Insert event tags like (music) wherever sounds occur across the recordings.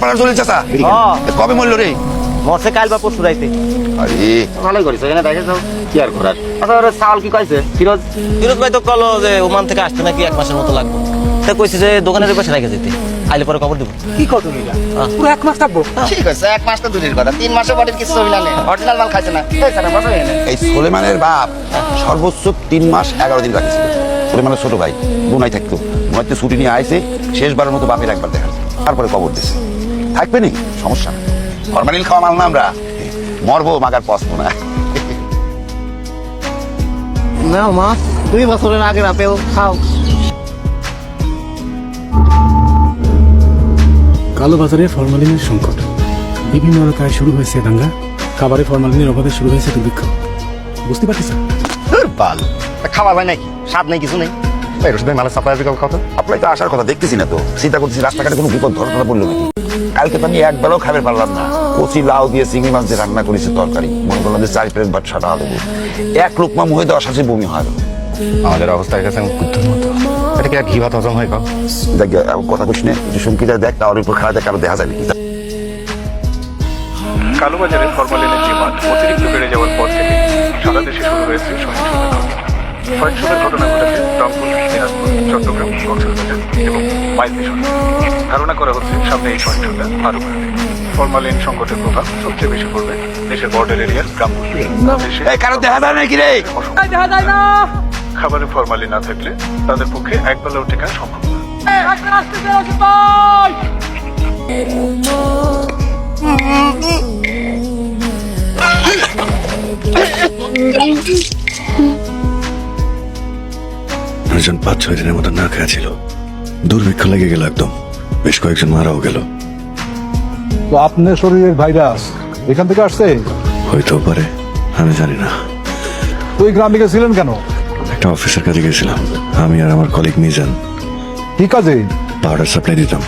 গোয়ালপাড়ার চাচা। হ্যাঁ। কবে মরলো রে? মরছে কাল বা পরশু রাইতে আরে। ভালোই করিস এখানে দেখে যাও কি আর করার। আচ্ছা ওর চাউল কি কইছে? ফিরোজ? ফিরোজ ভাই তো কলো যে ওমান থেকে আসতে নাকি এক মাসের মতো লাগবে। তা কইছে যে দোকানের পাশে রেখে যেতে। আইলে পরে খবর দেবো। কি কত নিলা? পুরো এক মাস থাকব? ঠিক আছে এক মাস তো দূরের কথা। তিন মাসে বাড়ির কিছু হইলা নেই অরিজিনাল মাল খাইছে না। এই সোলেমানের বাপ সর্বোচ্চ তিন মাস এগারো দিন রাখেছিল সোলেমানের ছোট ভাই বুনাই থাকতো। বুনাইতে ছুটি নিয়ে আইসে শেষবারের মতো বাপের একবার দেখা তারপরে কবর দিছে। থাকবে নি? সমস্যা নেই ফরমালিন খাওয়া মাল না আমরা। মরবো মাগার পসবো না না মা দুই বছরের আগে রাপেও খাও। কালোবাজারে ফরমালিনের সংকট। বিভিন্ন এলাকায় শুরু হয়েছে দাঙ্গা। খাবারে ফরমালিনের অভাবে শুরু হয়েছে দুর্ভিক্ষ। বুঝতে পারছিস? বাল খাওয়া হয় নাকি? স্বাদ নেই কিছু নেই। এই রশিদ মালের সাপ্লাই বিকল্প কত আপনার তো আসার কথা দেখতেছি না তো। চিন্তা করতেছি রাস্তাঘাটে কোনো বিপদ ঘটনা পড়ল নাকি? কালকে তো আমি একবারও খাবার পারলাম না। কচি লাউ দিয়ে চিংড়ি মাছ দিয়ে রান্না করেছে তরকারি। মনে করলাম যে চারি প্লেট ভাত সাদা দেবো এক লোকমা মুহে দেওয়ার সাথে বমি হয়। আমাদের অবস্থা হয়ে গেছে মতো। এটা কি আর ঘি ভাত হজম হয় কম দেখ কথা কইস না যায় দেখ তার উপর খাওয়া দেখ কারও দেখা যায় নাকি? কালোবাজারে ফরমালিনের ডিমান্ড অতিরিক্ত বেড়ে যাওয়ার পর থেকে সারা দেশে শুরু হয়েছে সহিংসতার ঘটনা সহিংসতার ঘটনা ঘটেছে রংপুর দিনাজপুর চট্টগ্রাম কক্সবাজার এবং মাইলমিশনে ধারণা করা হচ্ছে সামনে এই সহিংসতা আরও বাড়বে ফরমালিন সংকটের প্রভাব সবচেয়ে বেশি পড়বে দেশের বর্ডার এরিয়ার গ্রামগুলোতে দেশে এই কারও দেখা যায় নাকি রে? দেখা যায় না। খাবারে ফরমালিন না থাকলে তাদের পক্ষে এক বেলাও টেকা সম্ভব না। মানুষজন পাঁচ ছয় দিনের মতো না খাওয়া ছিল। দুর্ভিক্ষ লেগে গেল একদম। বেশ কয়েকজন মারাও গেল। তো আপনার শরীরের ভাইরাস এখান থেকে আসছে? হইতেও পারে আমি জানি না। তো এই গ্রামে গেছিলেন কেন? একটা অফিসের কাজে গেছিলাম। আমি আর আমার কলিগ মিজান। কি কাজে? পাউডার সাপ্লাই দিতাম।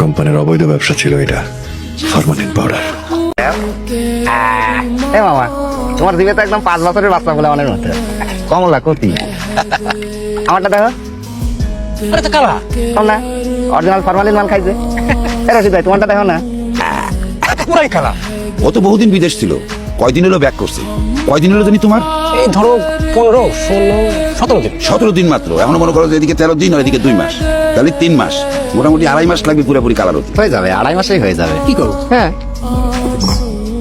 কোম্পানির অবৈধ ব্যবসা ছিল এটা। Formalin powder. এ মামা তোমার দিবে তো একদম পাঁচ বছরের বাচ্চা বলে অনেক মতো। কমলা কতি। আমারটা দেখো। আরে তো কালা। না অরিজিনাল ফরমালিন মাল খাইছে। এ রশিদ ভাই তোমারটা দেখো না। পুরাই কালা। ও তো বহুদিন বিদেশ ছিল। কয়দিন হলো ব্যাক করছে। কয়দিন হলো জানি তোমার? এই ধরো পনেরো ষোলো সতেরো দিন। সতেরো দিন মাত্র। এমন মনে করো যে এদিকে তেরো দিন আর এদিকে দুই মাস। তাহলে তিন মাস। মোটামুটি আড়াই মাস লাগবে পুরোপুরি কালার হতে হয়ে যাবে আড়াই মাসেই হয়ে যাবে। কি করো হ্যাঁ।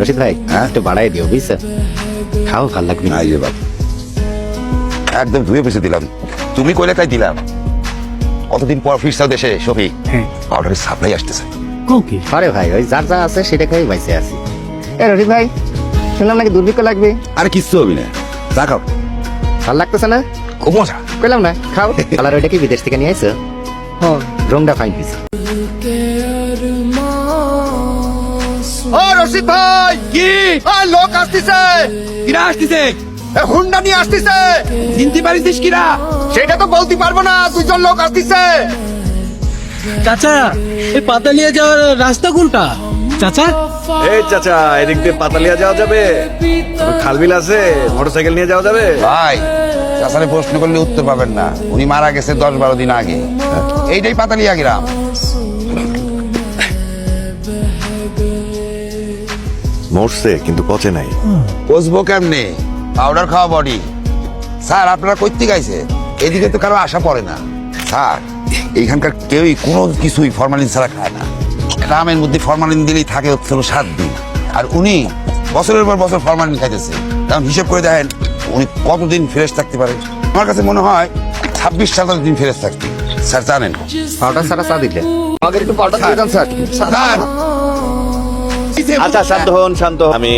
রশিদ ভাই হ্যাঁ? একটু বাড়াই দিও বুঝছ? খাও ভালো লাগবে রে বাপ। একদম ধুয়ে পেছে দিলাম। তুমি কইলে তাই দিলাম? কতদিন পর ফিরছাও দেশে শফিক হ্যাঁ। পাউডারের সাপ্লাই আসতেছে। কও কি? আরে ভাই ওই যার যা আছে সেটা খাই বাইসে আছি। এ রশিদ ভাই শুনলাম নাকি দুর্ভিক্ষ লাগবে? আর কিচ্ছু হবি না। চা খাও। ভালো লাগতেছে না? খুব মজা। কইলাম না খাও। (laughs) কালার ওইটা কি বিদেশ থেকে নিয়ে আইছো? হ্যাঁ। রংটা ফাইন পিস ও রশিদ ভাই কি? ওই লোক আসতেছে। কিরা আসতেছে? হুন্ডা নিয়ে আসতেছে। চিনতে পারিস কিরা সেটা তো বলতে পারব না দুজন লোক আসতেছে। চাচা এই পাতা নিয়ে যাওয়ার রাস্তা কোনটা? চাচা? এই চাচা এদিক দিয়ে পাতালিয়া যাওয়া যাবে। খালবিল আছে? মোটরসাইকেল নিয়ে যাওয়া যাবে? ভাই চাষারে প্রশ্ন করলে উত্তর পাবেন না। উনি মারা গেছে দশ বারো দিন আগে। এইটাই পাতালিয়া গ্রাম। মরছে কিন্তু পচে নাই। পচবো কেমনে? পাউডার খাওয়া বডি স্যার আপনারা করতে গাইছে এদিকে তো কারও আশা পড়ে না। স্যার এইখানকার কেউই কোনো কিছুই ফরমালিন ছাড়া খায় না। গ্রামের মধ্যে ফরমালিন দিলেই থাকে হচ্ছে সাত দিন। আর উনি বছরের পর বছর ফরমালিন খাইতেছে। কারণ হিসেব করে দেখেন উনি কতদিন ফ্রেশ থাকতে পারে। আমার কাছে মনে হয় ছাব্বিশ সাতাশ দিন ফ্রেশ থাকতে স্যার জানেন। পাউডার সারা চা দিলে আমাকে একটু পাউডার দিয়ে দেন স্যার। স্যার। আচ্ছা শান্ত হন শান্ত আমি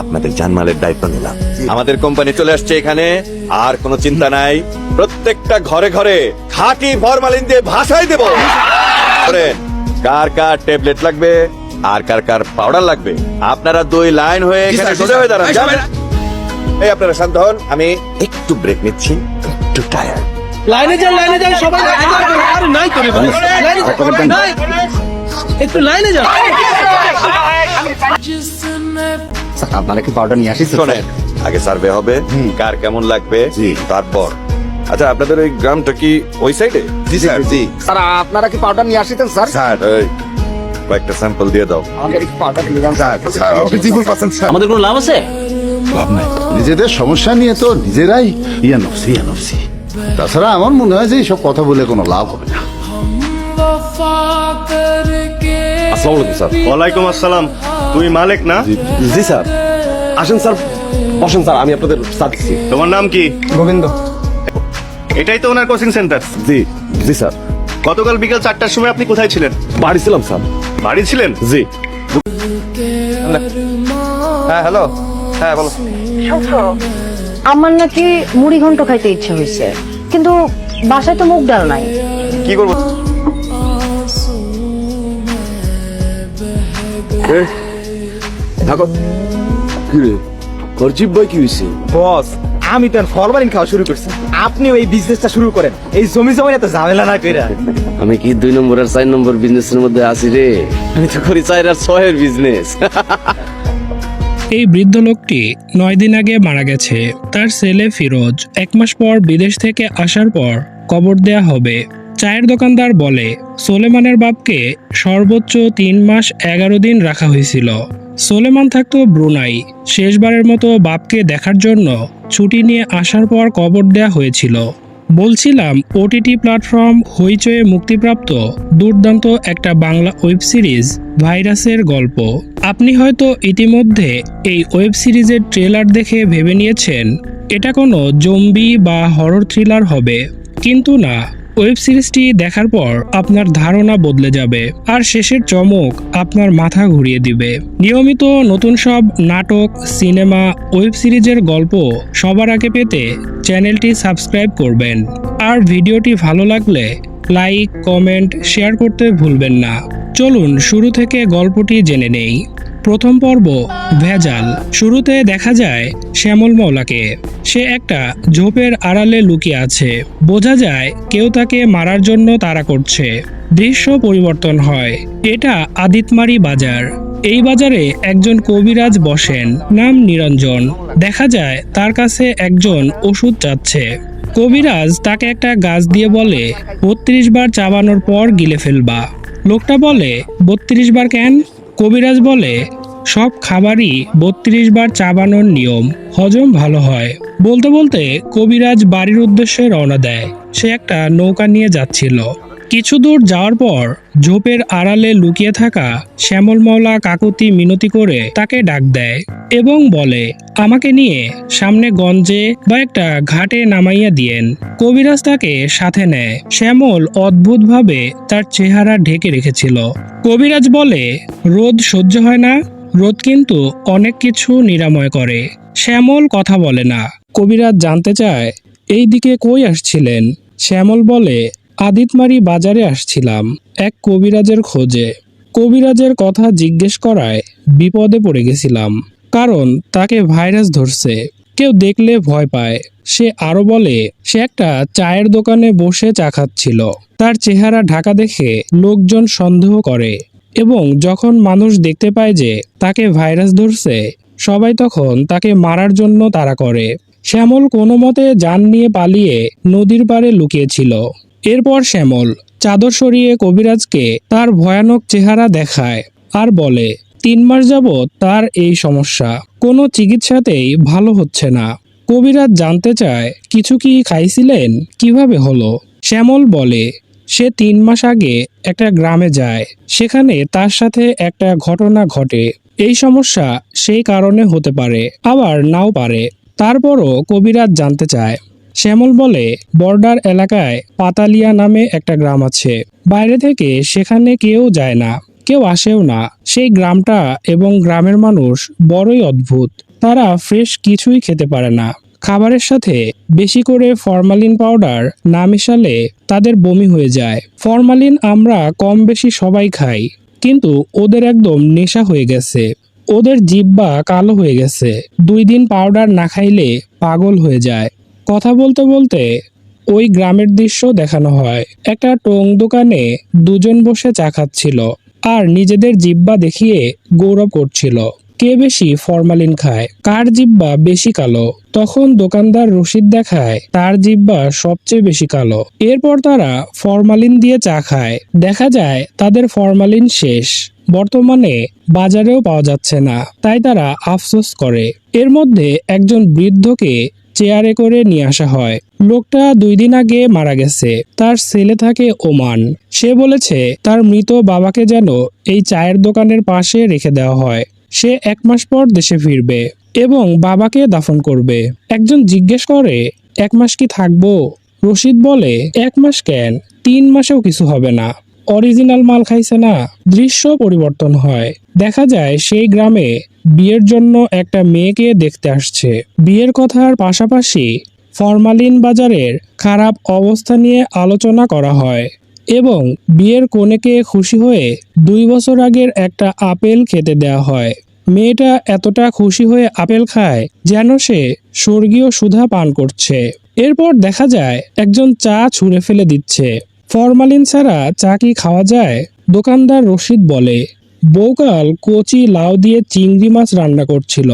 আপনাদের জানমালের দায়িত্ব নিলাম আমাদের কোম্পানি চলে আসছে এখানে আর কোনো চিন্তা নাই প্রত্যেকটা ঘরে ঘরে খাঁটি ফরমালিন দিয়ে ভাষাই দেব কার কার ট্যাবলেট লাগবে আর কার কার পাউডার লাগবে আপনারা দুই লাইন হয়ে এখানে সোজা হয়ে দাঁড়ান এই এই আপনারা শান্ত হন আমি একটু ব্রেক নিচ্ছি একটু টায়ার্ড লাইনে যান লাইনে যান সবাই যান। আরে নাই করে লাইনে নাই। একটু লাইনে যান স্যার আপনারা কি পাউডার নিয়ে আসিস শোনেন আগে সার্ভে হবে কার কেমন লাগবে তারপর। আচ্ছা আপনাদের ওই গ্রামটা কি ওই সাইডে জি স্যার। জি। স্যার আপনারা কি পাউডার নিয়ে আসিতেন স্যার? স্যার এই কয়েকটা স্যাম্পল দিয়ে দাও। আমাদের কোনো লাভ আছে? লাভ নাই। নিজেদের সমস্যা নিয়ে তো নিজেরাই ইয়া নফসি ইয়া নফসি। তাছাড়া আমার মনে হয় যে এইসব কথা বলে কোনো লাভ হবে না। আসসালামু আলাইকুম স্যার। ওয়ালাইকুম আসসালাম। তুই মালিক না? জি স্যার। আসেন স্যার বসেন স্যার আমি আপনাদের স্যার দিচ্ছি। তোমার নাম কি? গোবিন্দ। এটাই তো ওনার কোচিং সেন্টার জি জি স্যার। গতকাল বিকেল চারটার সময় আপনি কোথায় ছিলেন? বাড়ি ছিলাম স্যার। বাড়ি ছিলেন? জি। হ্যাঁ হ্যালো। হ্যাঁ বলো। শুনছো? আমার নাকি মুড়ি ঘন্ট খাইতে ইচ্ছে হয়েছে কিন্তু বাসায় তো মুখ ডাল নাই। কি করব? কিরে করজিব ভাই কি হয়েছে বস আমি তো ফরমালিন খাওয়া শুরু করছি। আপনিও এই বিজনেসটা শুরু করেন। এই জমি জমি এত ঝামেলা না কইরা। (laughs) আমি কি দুই নম্বর আর চার নম্বর বিজনেসের মধ্যে আছি রে? আমি তো করি চার আর ছয়ের বিজনেস (laughs) এই বৃদ্ধ লোকটি নয় দিন আগে মারা গেছে। তার ছেলে ফিরোজ এক মাস পর বিদেশ থেকে আসার পর কবর দেয়া হবে। চায়ের দোকানদার বলে, সোলেমানের বাপকে সর্বোচ্চ তিন মাস এগারো দিন রাখা হয়েছিল। সোলেমান থাকত ব্রুনাই। শেষবারের মতো বাপকে দেখার জন্য ছুটি নিয়ে আসার পর কবর দেয়া হয়েছিল। বলছিলাম, ওটিটি প্ল্যাটফর্ম হইচয়ে মুক্তিপ্রাপ্ত দুর্দান্ত একটা বাংলা ওয়েব সিরিজ ভাইরাসের গল্প। আপনি হয়তো ইতিমধ্যে এই ওয়েব সিরিজের ট্রেলার দেখে ভেবে নিয়েছেন, এটা কোনো জম্বি বা হরর থ্রিলার হবে। কিন্তু না ওয়েব সিরিজটি দেখার পর আপনার ধারণা বদলে যাবে, আর শেষের চমক আপনার মাথা ঘুরিয়ে দিবে। নিয়মিত নতুন সব নাটক, সিনেমা, ওয়েব সিরিজের গল্প সবার আগে পেতে চ্যানেলটি সাবস্ক্রাইব করবেন। আর ভিডিওটি ভালো লাগলে লাইক, কমেন্ট, শেয়ার করতে ভুলবেন না। চলুন শুরু থেকে গল্পটি জেনে নেই। প্রথম পর্ব, ভেজাল। শুরুতে দেখা যায় শ্যামল মৌলাকে। সে একটা ঝোপের আড়ালে লুকিয়ে আছে। বোঝা যায় কেউ তাকে মারার জন্য তাড়া করছে। দৃশ্য পরিবর্তন হয়। এটা আদিতমারি বাজার। এই বাজারে একজন কবিরাজ বসেন, নাম নিরঞ্জন। দেখা যায় তার কাছে একজন ওষুধ চাচ্ছে। কবিরাজ তাকে একটা গাছ দিয়ে বলে, বত্রিশ বার চাবানোর পর গিলে ফেলবা। লোকটা বলে, বত্রিশ বার কেন? কবিরাজ বলে সব খাবারই বত্রিশ বার চাবানোর নিয়ম। হজম ভালো হয়। বলতে বলতে কবিরাজ বাড়ির উদ্দেশ্যে রওনা দেয়। সে একটা নৌকা নিয়ে যাচ্ছিল। কিছু দূর যাওয়ার পর ঝোপের আড়ালে লুকিয়ে থাকা শ্যামল মাওলা কাকুতি মিনতি করে তাকে ডাক দেয় এবং বলে, আমাকে নিয়ে সামনে গঞ্জে বা একটা ঘাটে নামাইয়া দিয়েন। কবিরাজ তাকে সাথে নেয়। শ্যামল অদ্ভুতভাবে তার চেহারা ঢেকে রেখেছিল। কবিরাজ বলে, রোদ সহ্য হয় না। রোদ কিন্তু অনেক কিছু নিরাময় করে। শ্যামল কথা বলে না। কবিরাজ জানতে চায়, এই দিকে কই আসছিলেন? শ্যামল বলে, আদিতমারি বাজারে আসছিলাম এক কবিরাজের খোঁজে। কবিরাজের কথা জিজ্ঞেস করায় বিপদে পড়ে গেছিলাম, কারণ তাকে ভাইরাস ধরছে। কেউ দেখলে ভয় পায়। সে আরও বলে, সে একটা চায়ের দোকানে বসে চা খাচ্ছিল। তার চেহারা ঢাকা দেখে লোকজন সন্দেহ করে। এবং যখন মানুষ দেখতে পায় যে তাকে ভাইরাস ধরছে, সবাই তখন তাকে মারার জন্য তাড়া করে। শ্যামল কোনো মতে যান নিয়ে পালিয়ে নদীর পাড়ে লুকিয়েছিল। এরপর শ্যামল চাদর সরিয়ে কবিরাজকে তার ভয়ানক চেহারা দেখায় আর বলে, তিন মাস যাবৎ তার এই সমস্যা। কোনো চিকিৎসাতেই ভালো হচ্ছে না। কবিরাজ জানতে চায়, কিছু কি খাইছিলেন? কীভাবে হলো? শ্যামল বলে সে তিন মাস আগে একটা গ্রামে যায়। সেখানে তার সাথে একটা ঘটনা ঘটে। এই সমস্যা সেই কারণে হতে পারে, আবার নাও পারে। তারপরও কবিরাজ জানতে চায়। শ্যামল বলে, বর্ডার এলাকায় পাতালিয়া নামে একটা গ্রাম আছে। বাইরে থেকে সেখানে কেউ যায় না, কেউ আসেও না। সেই গ্রামটা এবং গ্রামের মানুষ বড়ই অদ্ভুত। তারা ফ্রেশ কিছুই খেতে পারে না। খাবারের সাথে বেশি করে ফরমালিন পাউডার না মিশালে তাদের বমি হয়ে যায়। ফরমালিন আমরা কম বেশি সবাই খাই, কিন্তু ওদের একদম নেশা হয়ে গেছে। ওদের জিব্বা কালো হয়ে গেছে। দুই দিন পাউডার না খাইলে পাগল হয়ে যায়। কথা বলতে বলতে ওই গ্রামের দৃশ্য দেখানো হয়। একটা টং দোকানে দুজন বসে চা খাচ্ছিল আর নিজেদের জিব্বা দেখিয়ে গৌরব করছিল। কে বেশি ফরমালিন খায়? কার জিব্বা বেশি কালো? তখন দোকানদার রসিদ দেখায়, তার জিব্বা সবচেয়ে বেশি কালো। এরপর তারা ফরমালিন দিয়ে চা খায়। দেখা যায়, তাদের ফরমালিন শেষ। বর্তমানে বাজারেও পাওয়া যাচ্ছে না, তাই তারা আফসোস করে। এর মধ্যে একজন বৃদ্ধকে চেয়ারে করে নিয়ে আসা হয়। লোকটা দুই দিন আগে মারা গেছে। তার ছেলে থাকে ওমান। সে বলেছে, তার মৃত বাবাকে যেন এই চায়ের দোকানের পাশে রেখে দেওয়া হয়। সে এক মাস পর দেশে ফিরবে এবং বাবাকে দাফন করবে। একজন জিজ্ঞেস করে, এক মাস কি থাকব? রশিদ বলে, এক মাস কেন? তিন মাসেও কিছু হবে না। অরিজিনাল মাল খাইছে না। দৃশ্য পরিবর্তন হয়। দেখা যায়, সেই গ্রামে বিয়ের জন্য একটা মেয়েকে দেখতে আসছে। বিয়ের কথার পাশাপাশি ফরমালিন বাজারের খারাপ অবস্থা নিয়ে আলোচনা করা হয়। এবং বিয়ের কনেকে খুশি হয়ে দুই বছর আগের একটা আপেল খেতে দেওয়া হয়। মেয়েটা এতটা খুশি হয়ে আপেল খায় যেন সে স্বর্গীয় সুধা পান করছে। এরপর দেখা যায় একজন চা ছুঁড়ে ফেলে দিচ্ছে। ফরমালিন ছাড়া চা কি খাওয়া যায়? দোকানদার রশিদ বলে বৌকাল কচি লাউ দিয়ে চিংড়ি মাছ রান্না করছিল।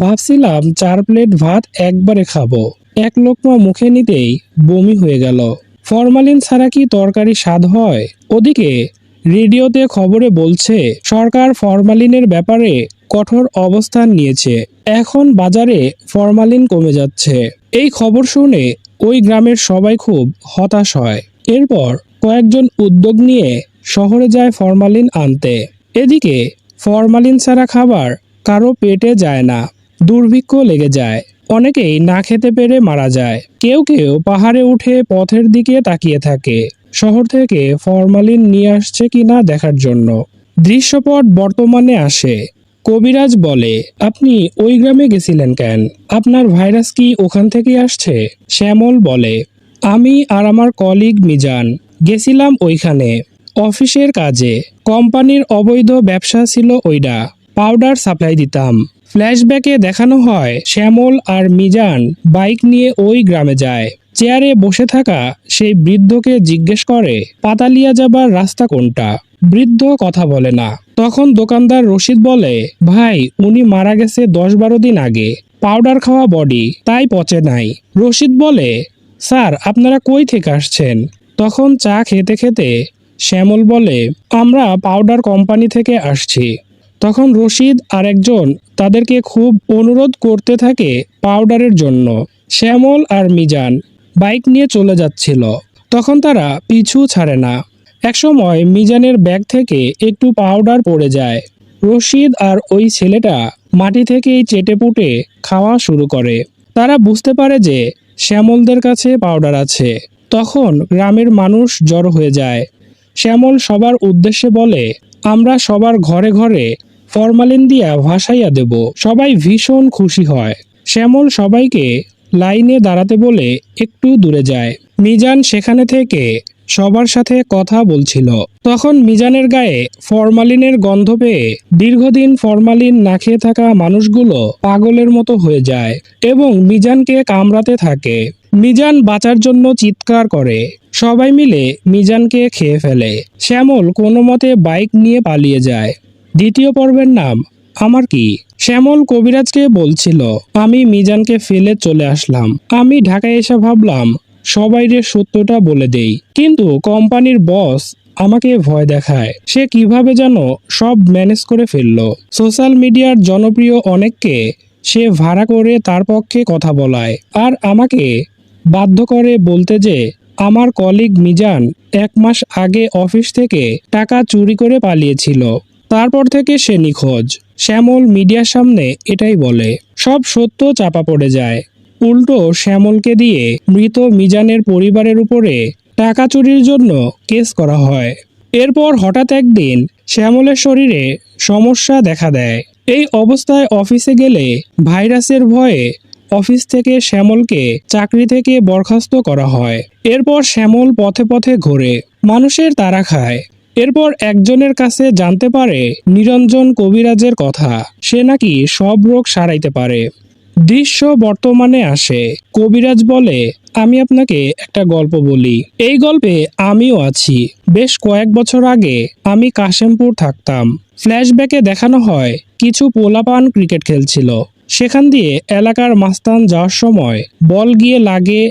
ভাবছিলাম চার প্লেট ভাত একবারে খাব। এক লোকমা মুখে নিতেই বমি হয়ে গেল। ফরমালিন ছাড়া কি তরকারি স্বাদ হয়? ওদিকে, রেডিওতে খবরে বলছে, সরকার ফরমালিনের ব্যাপারে কঠোর অবস্থান নিয়েছে। এখন বাজারে ফরমালিন কমে যাচ্ছে। এই খবর শুনে ওই গ্রামের সবাই খুব হতাশ হয়। এরপর কয়েকজন উদ্যোগ নিয়ে শহরে যায় ফরমালিন আনতে। এদিকে, ফরমালিন ছাড়া খাবার কারও পেটে যায় না। দুর্ভিক্ষ লেগে যায়। অনেকেই না খেতে পেরে মারা যায়। কেউ কেউ পাহাড়ে উঠে পথের দিকে তাকিয়ে থাকে। শহর থেকে ফরমালিন নিয়ে আসছে কিনা দেখার জন্য। দৃশ্যপট বর্তমানে আসে। কবিরাজ বলে, আপনি ওই গ্রামে গেছিলেন কেন? আপনার ভাইরাস কি ওখান থেকে আসছে? শ্যামল বলে, আমি আর আমার কলিগ মিজান গেছিলাম ওইখানে। অফিসের কাজে। কোম্পানির অবৈধ ব্যবসা ছিল ওইটা পাউডার সাপ্লাই দিতাম। ফ্ল্যাশব্যাকে দেখানো হয় শ্যামল আর মিজান বাইক নিয়ে ওই গ্রামে যায়। চেয়ারে বসে থাকা সেই বৃদ্ধকে জিজ্ঞেস করে, পাতালিয়া যাবার রাস্তা কোনটা? বৃদ্ধ কথা বলে না। তখন দোকানদার রশিদ বলে, ভাই, উনি মারা গেছে দশ বারো দিন আগে। পাউডার খাওয়া বডি, তাই পচে নাই। রশিদ বলে, স্যার, আপনারা কই থেকে আসছেন? তখন চা খেতে খেতে শ্যামল বলে, আমরা পাউডার কোম্পানি থেকে আসছি। তখন রশিদ আর একজন তাদেরকে খুব অনুরোধ করতে থাকে পাউডারের জন্য। শ্যামল আর মিজান বাইক নিয়ে চলে যাচ্ছিল। তখন তারা পিছু ছাড়ে না। একসময় মিজানের ব্যাগ থেকে একটু পাউডার পড়ে যায়। রশিদ আর ওই ছেলেটা মাটি থেকেই চেটে পুটে খাওয়া শুরু করে। তারা বুঝতে পারে যে শ্যামলদের কাছে পাউডার আছে। তখন গ্রামের মানুষ জড়ো হয়ে যায়। শ্যামল সবার উদ্দেশ্যে বলে, আমরা সবার ঘরে ঘরে ফরমালিন দিয়া ভাসাইয়া দেব। সবাই ভীষণ খুশি হয়। শ্যামল সবাইকে লাইনে দাঁড়াতে বলে একটু দূরে যায়। মিজান সেখানে থেকে সবার সাথে কথা বলছিল। তখন মিজানের গায়ে ফরমালিনের গন্ধ পেয়ে দীর্ঘদিন ফরমালিন না খেয়ে থাকা মানুষগুলো পাগলের মতো হয়ে যায় এবং মিজানকে কামড়াতে থাকে। মিজান বাঁচার জন্য চিৎকার করে। সবাই মিলে মিজানকে খেয়ে ফেলে। শ্যামল কোনো মতে বাইক নিয়ে পালিয়ে যায়। দ্বিতীয় পর্বের নাম, আমার কি? শ্যামল কবিরাজকে বলছিল, আমি মিজানকে ফেলে চলে আসলাম। আমি ঢাকায় এসে ভাবলাম সবাইরে সত্যটা বলে দেই। কিন্তু কোম্পানির বস আমাকে ভয় দেখায়। সে কীভাবে যেন সব ম্যানেজ করে ফেলল। সোশ্যাল মিডিয়ার জনপ্রিয় অনেককে সে ভাড়া করে তার পক্ষে কথা বলায়। আর আমাকে বাধ্য করে বলতে যে, আমার কলিগ মিজান এক মাস আগে অফিস থেকে টাকা চুরি করে পালিয়েছিল। তারপর থেকে সে নিখোঁজ। শ্যামল মিডিয়ার সামনে এটাই বলে, সব সত্য চাপা পড়ে যায়। উল্টো শ্যামলকে দিয়ে মৃত মিজানের পরিবারের উপরে টাকা চুরির জন্য কেস করা হয়। এরপর হঠাৎ একদিন শ্যামলের শরীরে সমস্যা দেখা দেয়। এই অবস্থায় অফিসে গেলে ভাইরাসের ভয়ে অফিস থেকে শ্যামলকে চাকরি থেকে বরখাস্ত করা হয়। এরপর শ্যামল পথে পথে ঘোরে, মানুষের তারা খায়। এরপর একজনের কাছে জানতে পারে নিরঞ্জন কবিরাজের কথা। সে নাকি সব রোগ সারাইতে পারে। দৃশ্য বর্তমানে আসে। কবিরাজ বলে, আমি আপনাকে একটা গল্প বলি। এই গল্পে আমিও আছি। বেশ কয়েক বছর আগে আমি কাশেমপুর থাকতাম। ফ্ল্যাশব্যাকে দেখানো হয়, কিছু পোলাপান ক্রিকেট খেলছিল। সেখান দিয়ে এলাকার মাস্তান যাওয়ার সময় বল গিয়ে লাগে